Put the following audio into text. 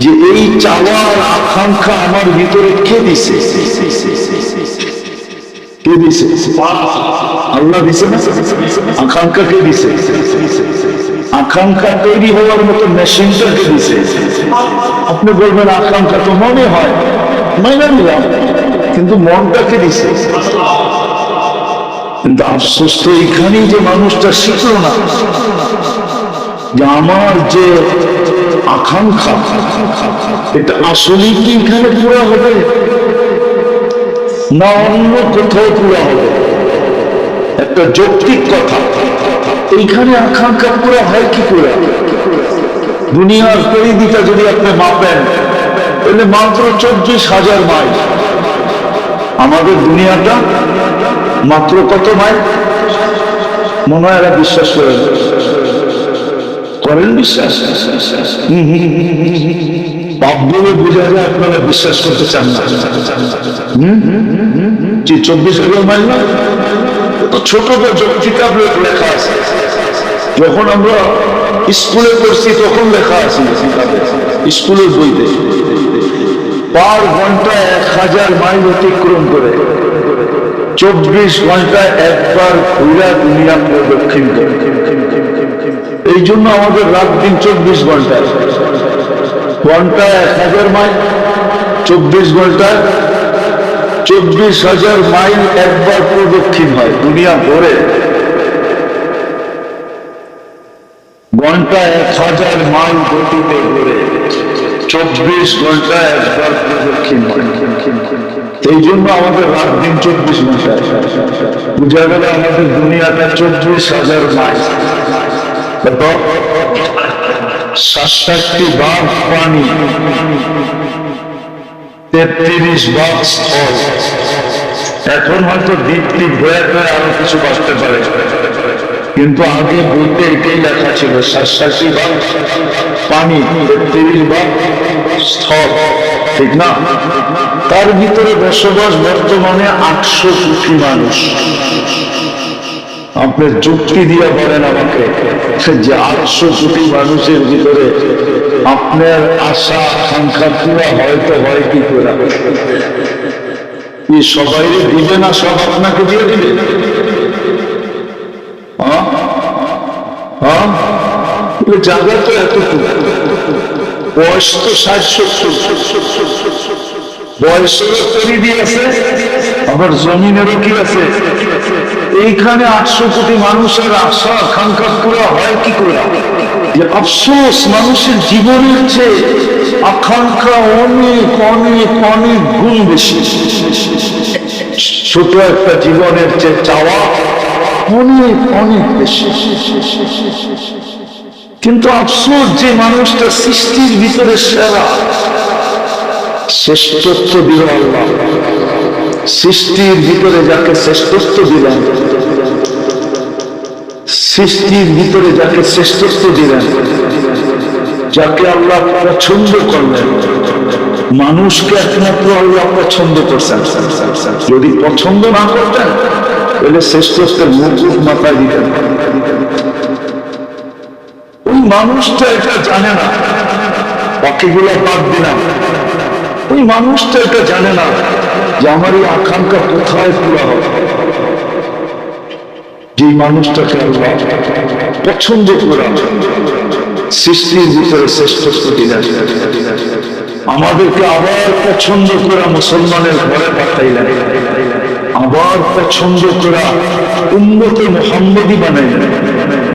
যে এই চাওয়ার আকাঙ্ক্ষা আমার ভিতরে কে দিছে? কে দিছে? আল্লাহ দিছে না? আকাঙ্ক্ষা কে দিছে? আকাঙ্ক্ষা তৈরি হওয়ার মতো মেশিনটা কে দিছে? আপনি বলবেন, আকাঙ্ক্ষা তো মনে হয়। মাইনা নিলাম। কিন্তু মনটাকে দিছে? কিন্তু আফসোস তো এইখানেই যে মানুষটা শিখলো না। যে আমার যে আকাঙ্ক্ষা। এটা আসলে কি এখানে পুরা হবে? না অন্য কোথাও পুরা হবে? একটা যৌক্তিক কথা। এইখানে আকাঙ্ক্ষা পুরা হয় কি করে? দুনিয়ার পরিধিটা যদি আপনি মাপেন, তাহলে মাত্র চব্বিশ হাজার মাইল। আমাদের দুনিয়াটা মাত্র কত মাইল? মনে হয় বিশ্বাস করেন করেন বিশ্বাস? বলে বোঝা যায় আপনারা বিশ্বাস করতে চান না। যে চব্বিশ হাজার মাইল না ছোট কিতাব লেখা আছে। যখন আমরা স্কুলে পড়ছি, তখন লেখা আছে স্কুলের বইতে। পার ঘণ্টা এক হাজার মাইল অতিক্রম করে, চব্বিশ ঘণ্টা একবার ঘুরা দুনিয়া প্রদক্ষিণ করে। এই জন্য আমাদের রাত দিন চব্বিশ ঘণ্টা। ঘণ্টা এক হাজার মাইল, চব্বিশ ঘণ্টা চব্বিশ হাজার মাইল একবার প্রদক্ষিণ হয়, দুনিয়া ঘুরে ঘণ্টা এক হাজার মাইল গতিতে ঘুরে, চব্বিশ ঘণ্টা একবার প্রদক্ষিণ এই জন্য আমাদের রাত দিন চব্বিশ ঘণ্টা বুঝা গেল আমাদের দুনিয়াটা চব্বিশ হাজার মাইল। কত? সাতষট্টি পানি তেত্রিশ ভাগ এখন হয়তো দ্বীপ দ্বীপ হয়ে হয়ে আরও কিছু বাঁচতে পারে। কিন্তু আগে বলতে এটাই লেখা ছিল পানি তেত্রিশ স্থল। ঠিক না? তার ভিতরে বসবাস বর্তমানে আটশো কোটি মানুষ। আপনি যুক্তি দিয়ে বলেন আমাকে যে আটশো কোটি মানুষের ভিতরে আপনার আশা, আকাঙ্ক্ষা পুরা হয়তো হয় কি করে? সবাই দিবে না, সব আপনাকে দিয়ে দিবে। জায়গা তো এতটুকু। বয়স তো সত্তর। বয়সেরও তৈরি আছে। আবার জমিনেরও কি আছে? এইখানে আটশো কোটি মানুষের আশা, আকাঙ্ক্ষা পুরা হয় কি করে? যে আফসোস, মানুষের জীবনের চেয়ে আকাঙ্ক্ষা অনেক অনেক অনেক গুণ বেশি। ছোট একটা জীবনের চেয়ে চাওয়া অনেক অনেক বেশি। কিন্তু আফসোস যে মানুষটা সৃষ্টির ভিতরে সেরা, শ্রেষ্ঠত্ব আল্লাহ। সৃষ্টির ভিতরে যাকে শ্রেষ্ঠত্ব দিলেন সৃষ্টির ভিতরে যাকে শ্রেষ্ঠত্ব দিলেন, যাকে আল্লাহ পছন্দ করলেন, মানুষকে একমাত্র আল্লাহ পছন্দ করছেন। যদি পছন্দ না করতেন, তাহলে শ্রেষ্ঠত্বের মুকুট মাথায় দিতেন। ওই মানুষটা এটা জানে না, বাকিগুলো বাদ দিলাম। ওই মানুষটা এটা জানে না যে আমার এই আকাঙ্ক্ষা কোথায় পুরা হবে? যে মানুষটাকে আল্লাহ পছন্দ করে, সৃষ্টির ভিতরে শ্রেষ্ঠত্ব দিলেন আমাদেরকে আবার পছন্দ করা মুসলমানের ঘরে পাঠাইলেন আবার পছন্দ করা উন্নত মোহাম্মদী বানাইলেন